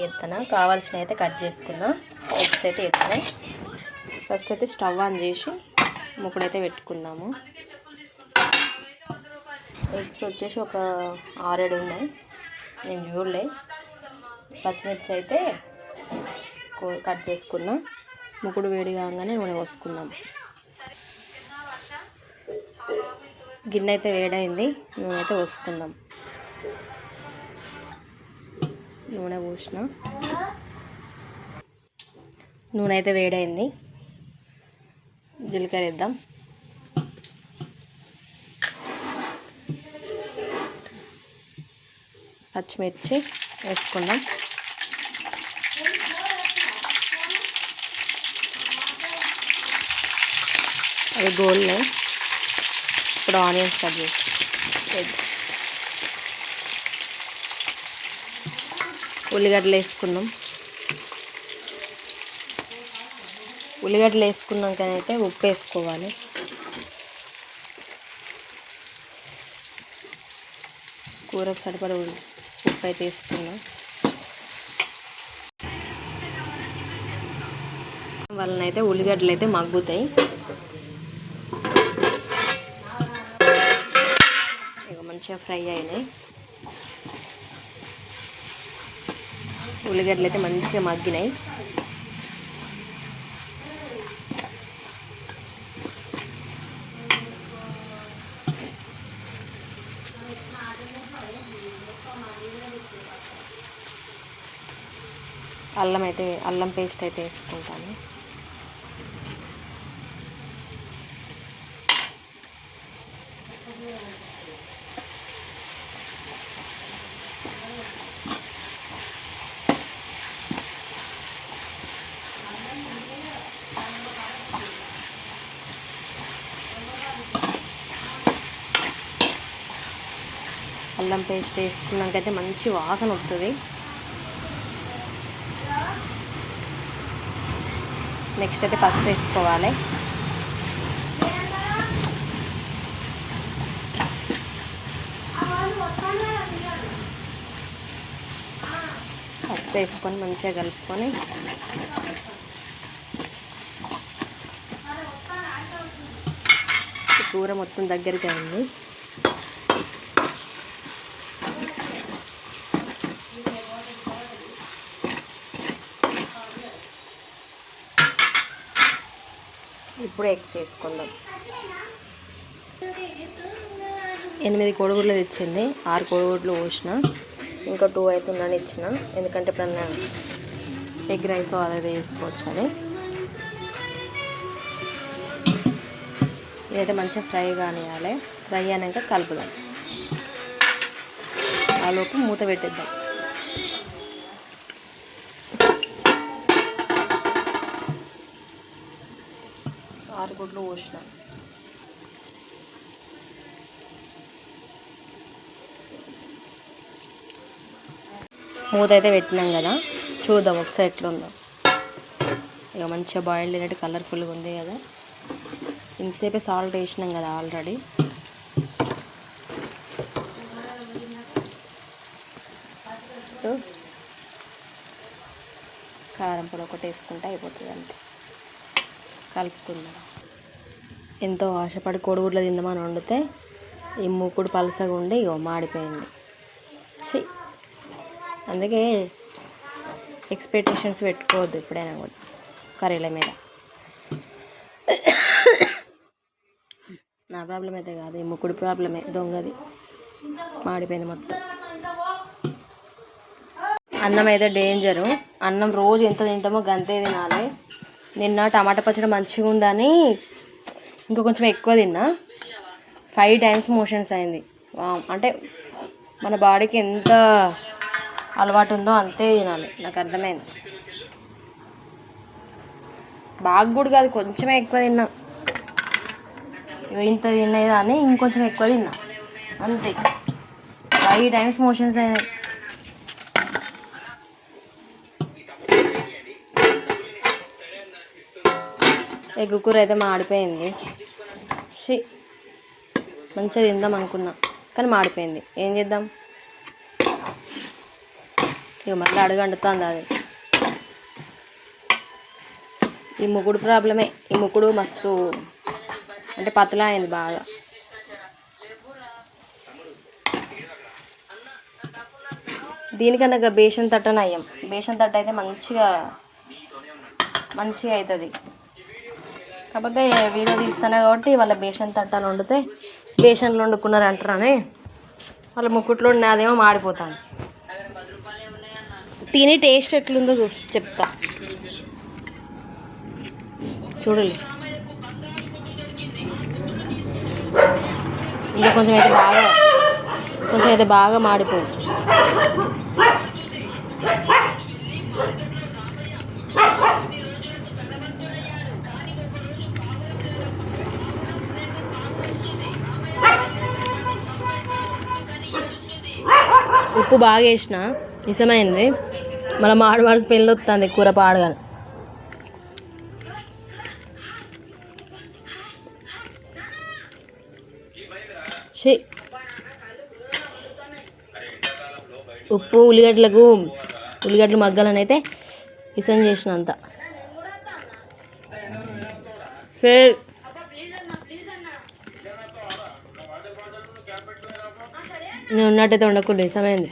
ఎత్తన? కావాల్సిన అయితే కట్ చేసుకున్నా. ఎగ్స్ అయితే ఎత్తున్నాయి ఫస్ట్ అయితే స్టవ్ ఆన్ చేసి ముక్కుడైతే పెట్టుకుందాము. ఎగ్స్ వచ్చేసి ఒక ఆరేడు ఉన్నాయి. నేను చూడలే. పచ్చిమిర్చి అయితే కట్ చేసుకున్నా. ముక్కుడు వేడి కాగానే నూనె పోసుకుందాం. గిన్నె అయితే వేడైంది. నూనె అయితే పోసుకుందాం. నూనె పోసిన. నూనె అయితే వేడైంది. జీలకర్ర వేద్దాం. పచ్చిమిర్చి వేసుకుందాం. అవి గోల్డ్ ఇప్పుడు ఆనియన్స్ కట్ చేసి వేద్దాం. ఉల్లిగడ్డలు వేసుకున్నాం. ఉల్లిగడ్డలు వేసుకున్నాకనైతే ఉప్పు వేసుకోవాలి. కూరకు సరిపడ ఉప్పు అయితే వేసుకున్నాం. వలన అయితే ఉల్లిగడ్డలు అయితే మగ్గుతాయి. మంచిగా ఫ్రై అయినాయి. ఉల్లిగడ్డలు అయితే మంచిగా మగ్గినాయి. అల్లం అయితే అల్లం పేస్ట్ అయితే వేసుకుంటాను. అల్లం పేస్ట్ వేసుకున్నాకైతే మంచి వాసన వస్తుంది. నెక్స్ట్ అయితే పసుపు వేసుకోవాలి. పసుపు వేసుకొని మంచిగా కలుపుకొని కూర మొత్తం దగ్గరికి అయింది ఇప్పుడు ఎగ్స్ వేసుకుందాం. ఎనిమిది కోడిగుడ్లు తెచ్చింది ఆరు కోడిగుడ్లు పోసిన ఇంకా టూ అయితే ఉన్నాను ఇచ్చిన ఎందుకంటే ఇప్పుడు ఎగ్ రైస్ అదే వేసుకోవచ్చు అని. ఇదైతే మంచిగా ఫ్రై కానివ్వాలి ఫ్రై అయినాక కలుపుదాం. ఆలోపు మూత పెట్టేద్దాం. ఆరు గుడ్లు పోసిన. మూత అయితే పెట్టినాం కదా చూద్దాం ఒకసారి ఎట్లుందో. ఇక మంచిగా బాయిల్డ్ అయినట్టు కలర్ఫుల్గా ఉంది కదా. ఇంతసేపే సాల్ట్ వేసినాం కదా ఆల్రెడీ కారంపొడి కారం పొడి ఒకటి వేసుకుంటే అయిపోతుంది అంతే. కలుపుకుందాం. ఎంతో ఆశపడి కోడిగుడ్లు తిందామని వండితే ఈ మూకుడు పలసగా ఉండి ఇగో మాడిపోయింది. చి అందుకే ఎక్స్పెక్టేషన్స్ పెట్టుకోవద్దు ఎప్పుడైనా కూడా కర్రీల మీద. నా ప్రాబ్లం అయితే కాదు ఈ ముక్కుడు ప్రాబ్లమే దొంగది. మాడిపోయింది మొత్తం. అన్నం అయితే డేంజరు. అన్నం రోజు ఎంత తింటామో గంతే తినాలి. నిన్న టమాటా పచ్చడి మంచిగా ఉందని ఇంకా కొంచెం ఎక్కువ తిన్నా. ఫైవ్ టైమ్స్ మోషన్స్ అయింది. వామ్. అంటే మన బాడీకి ఎంత అలవాటు ఉందో అంతే తినాలి. నాకు అర్థమైంది. బాగా కూడా కాదు కొంచెమే ఎక్కువ తిన్నా. ఇగో ఇంత అని ఇంకొంచెం ఎక్కువ తిన్నా. అంతే. ఫైవ్ టైమ్స్ మోషన్స్ అయినాయి. ఎగ్గు కూర అయితే మాడిపోయింది. షి మంచిగా తిందాం అనుకున్నా. కానీ మాడిపోయింది. ఏం చేద్దాం? ఇక మళ్ళీ అడుగండుతుంది అది. ఈ ముగ్గుడు ప్రాబ్లమే. ఈ ముగ్గుడు మస్తు అంటే పతలా అయింది బాగా. దీనికన్నా బేషన్ తట్టన అయ్యాం బేషన్ తట్ట అయితే మంచిగా మంచిగా అవుతుంది కాకపోతే వీడియో తీస్తానే కాబట్టి వాళ్ళ బేషన్ తట్టాలు వండితే బేషన్లు వండుకున్నారు అంటారని వాళ్ళ ముక్కుట్లో నాదేమో మాడిపోతాను తిని టేస్ట్ ఎట్లుందో చూసి చెప్తా. చూడలే. ఇంకా కొంచెం అయితే బాగా కొంచెం అయితే బాగా మాడిపోవు. ఉప్పు బాగా వేసిన ఇసమైంది మళ్ళీ మాడు మాడు స్మెల్ వస్తుంది కూర పాడగానే. ఉప్పు ఉల్లిగడ్డలకు ఉల్లిగడ్డలు మగ్గాలని అయితే ఇసం చేసినంత. ఫేర్. నేను ఉన్నట్టయితే ఉండకుండా సమయం